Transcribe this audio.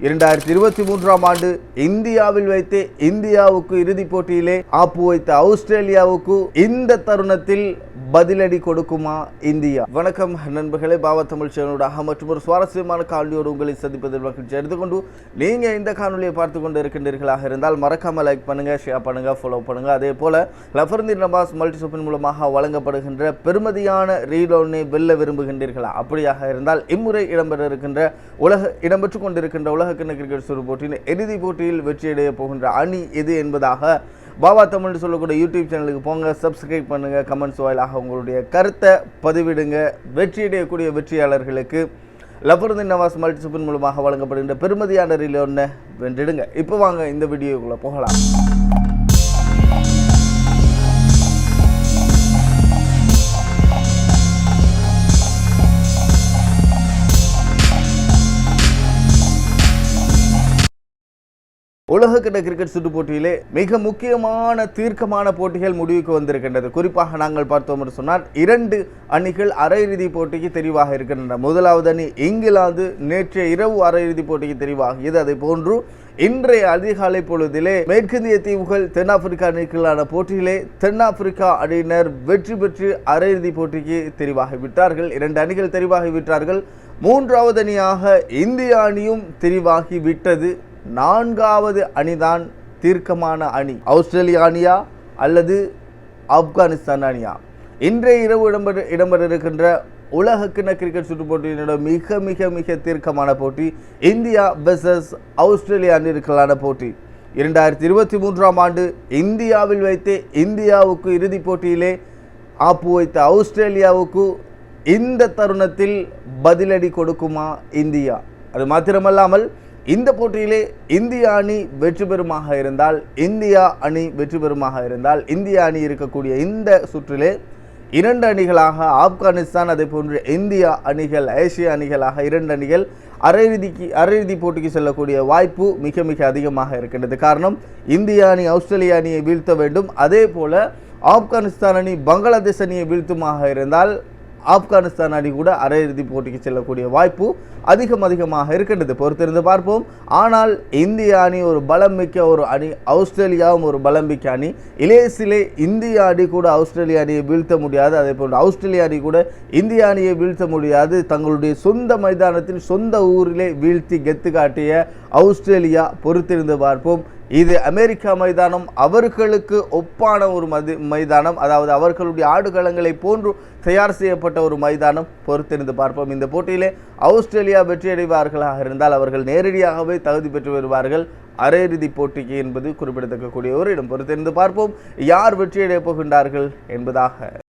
இரண்டாயிரத்தி இருபத்தி மூன்றாம் ஆண்டு இந்தியாவில் வைத்து இந்தியாவுக்கு இறுதிப் போட்டியிலே ஆப்பு வைத்த ஆஸ்திரேலியாவுக்கு இந்த தருணத்தில் பதிலடி கொடுக்குமா இந்தியா? வணக்கம் நண்பர்களே பாவ தமிழ் சேனலுடாக மற்றும் ஒரு சுவாரஸ்யமான காணொலியோடு உங்களை சந்திப்பதில் மகிழ்ச்சி எடுத்துக்கொண்டு நீங்கள் இந்த காணொலியை பார்த்து கொண்டு இருக்கின்றீர்களாக இருந்தால் மறக்காமல் லைக் பண்ணுங்க ஷேர் பண்ணுங்க ஃபாலோ பண்ணுங்க. அதே போல லஃபர்ந்தி நபாஸ் மல்டிசோப்பின் மூலமாக வழங்கப்படுகின்ற பெருமதியான ரீலோனை வெல்ல விரும்புகின்றீர்களா? அப்படியாக இருந்தால் இம்முறை இடம்பெற இருக்கின்ற உலக இடம்பெற்று கொண்டிருக்கின்ற உலகக்கிண கிரிக்கெட் சுறு போட்டியின் இறுதிப் போட்டியில் வெற்றியடைய போகின்ற அணி எது என்பதாக பாபா தமிழ்னு சொல்லக்கூடிய யூடியூப் சேனலுக்கு போங்க சப்ஸ்கிரைப் பண்ணுங்கள் கமெண்ட்ஸ் வாயிலாக உங்களுடைய கருத்தை பதிவிடுங்க. வெற்றியடையக்கூடிய வெற்றியாளர்களுக்கு லஃபருந்தின் நவாஸ் மல்டி மூலமாக வழங்கப்படுகின்ற பெருமதியான ஒன்று வென்றிடுங்க. இப்போ வாங்க இந்த வீடியோக்குள்ளே போகலாம். உலகக்கிட்ட கிரிக்கெட் சுற்று போட்டியிலே மிக முக்கியமான தீர்க்கமான போட்டிகள் முடிவுக்கு வந்திருக்கின்றது. குறிப்பாக நாங்கள் பார்த்தோம் என்று சொன்னால் இரண்டு அணிகள் அரையிறுதி போட்டிக்கு தெரிவாக இருக்கின்றன. முதலாவது அணி இங்கிலாந்து நேற்றைய இரவு அரையிறுதி போட்டிக்கு தெரிவாகியது. அதை போன்று இன்றைய அதிகாலை பொழுதிலே மேற்கிந்திய தீவுகள் தென்னாப்பிரிக்கா அணிகளான போட்டியிலே தென்னாப்பிரிக்கா அணியினர் வெற்றி பெற்று அரையிறுதி போட்டிக்கு தெரிவாகிவிட்டார்கள் இரண்டு அணிகள் தெரிவாகிவிட்டார்கள் மூன்றாவது அணியாக இந்திய அணியும் தெரிவாகி விட்டது. நான்காவது அணிதான் தீர்க்கமான அணி. ஆஸ்திரேலியா அணியா அல்லது ஆப்கானிஸ்தான் அணியா இன்றைய இரவு இடம்பெற இடம்பெற இருக்கின்ற கிண கிரிக்கெட் சுற்று போட்டியினோட மிக மிக மிக தீர்க்கமான போட்டி இந்தியா வெர்சஸ் ஆஸ்திரேலியா அணிகளுக்கான போட்டி. இரண்டாயிரத்தி இருபத்தி மூன்றாம் ஆண்டு இந்தியாவில் வைத்து இந்தியாவுக்கு இறுதிப் போட்டியிலே ஆப்பு வைத்த ஆஸ்திரேலியாவுக்கு இந்த தருணத்தில் பதிலடி கொடுக்குமா இந்தியா? அது மாத்திரமல்லாமல் இந்த போட்டியிலே இந்திய அணி வெற்றி பெறுமாக இருந்தால் இந்தியா அணி வெற்றி பெறுமாக இருந்தால் இந்திய அணி இருக்கக்கூடிய இந்த சுற்றிலே இரண்டு அணிகளாக ஆப்கானிஸ்தான் அதே போன்று இந்தியா அணிகள் ஏசிய அணிகளாக இரண்டு அணிகள் அரையிறுதிக்கு அரையிறுதி போட்டிக்கு செல்லக்கூடிய வாய்ப்பு மிக மிக அதிகமாக இருக்கின்றது. காரணம் இந்திய அணி ஆஸ்திரேலிய அணியை வீழ்த்த வேண்டும். அதே போல ஆப்கானிஸ்தான் அணி பங்களாதேஷ் அணியை வீழ்த்துமாக இருந்தால் ஆப்கானிஸ்தான் அணி கூட அரையிறுதி போட்டிக்கு செல்லக்கூடிய வாய்ப்பு அதிகம் அதிகமாக இருக்கின்றது. பொறுத்திருந்து பார்ப்போம். ஆனால் இந்திய அணி ஒரு பலம் மிக்க ஒரு அணி ஆஸ்திரேலியாவும் ஒரு பலம் மிக்க அணி. இலேசிலே இந்திய அணி கூட ஆஸ்திரேலிய அணியை வீழ்த்த முடியாது. அதே போன்று ஆஸ்திரேலிய அணி கூட இந்திய அணியை வீழ்த்த முடியாது. தங்களுடைய சொந்த மைதானத்தில் சொந்த ஊரிலே வீழ்த்தி கெத்து காட்டிய ஆஸ்திரேலியா பொறுத்திருந்து பார்ப்போம். இது அமெரிக்கா மைதானம். அவர்களுக்கு ஒப்பான ஒரு மதி மைதானம். அதாவது அவர்களுடைய ஆடுகளங்களை போன்று தயார் செய்யப்பட்ட ஒரு மைதானம் பொறுத்திருந்து பார்ப்போம். இந்த போட்டியிலே ஆஸ்திரேலியா வெற்றியடைவார்களாக இருந்தால் அவர்கள் நேரடியாகவே தகுதி பெற்று வருவார்கள். அரையிறுதி போட்டிக்கு என்பது குறிப்பிடத்தக்கக்கூடிய ஒரு இடம். பொறுத்திருந்து பார்ப்போம். யார் வெற்றியடையப் போகின்றார்கள் என்பதாக.